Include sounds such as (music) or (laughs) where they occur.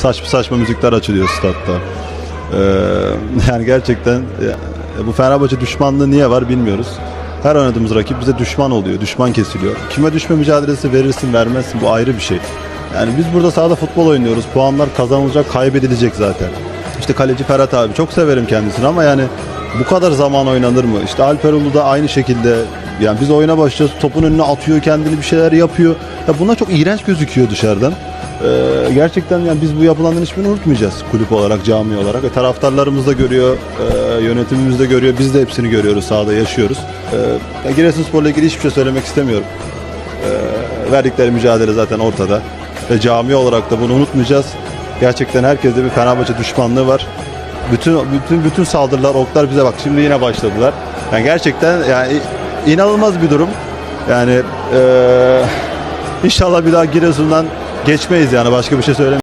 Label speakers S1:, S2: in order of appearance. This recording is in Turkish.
S1: saçma saçma müzikler açılıyor statta. Ee, (laughs) yani gerçekten e, bu Fenerbahçe düşmanlığı niye var bilmiyoruz. Her oynadığımız rakip bize düşman oluyor, düşman kesiliyor. Kime düşme mücadelesi verirsin vermezsin bu ayrı bir şey. Yani biz burada sahada futbol oynuyoruz. Puanlar kazanılacak, kaybedilecek zaten. İşte kaleci Ferhat abi çok severim kendisini ama yani bu kadar zaman oynanır mı? İşte Alper Ulu da aynı şekilde yani biz oyuna başlıyoruz topun önüne atıyor kendini bir şeyler yapıyor. Ya bunlar çok iğrenç gözüküyor dışarıdan. Ee, gerçekten yani biz bu yapılanların hiçbirini unutmayacağız kulüp olarak, cami olarak. E, taraftarlarımız da görüyor, e, yönetimimiz de görüyor, biz de hepsini görüyoruz, sahada yaşıyoruz. E, Giresunspor'la ilgili hiçbir şey söylemek istemiyorum. E, verdikleri mücadele zaten ortada. Ve cami olarak da bunu unutmayacağız. Gerçekten herkeste bir Fenerbahçe düşmanlığı var. Bütün bütün bütün saldırılar, oklar bize bak şimdi yine başladılar. Yani gerçekten yani inanılmaz bir durum. Yani e, inşallah bir daha Giresun'dan geçmeyiz yani başka bir şey söylemiyorum.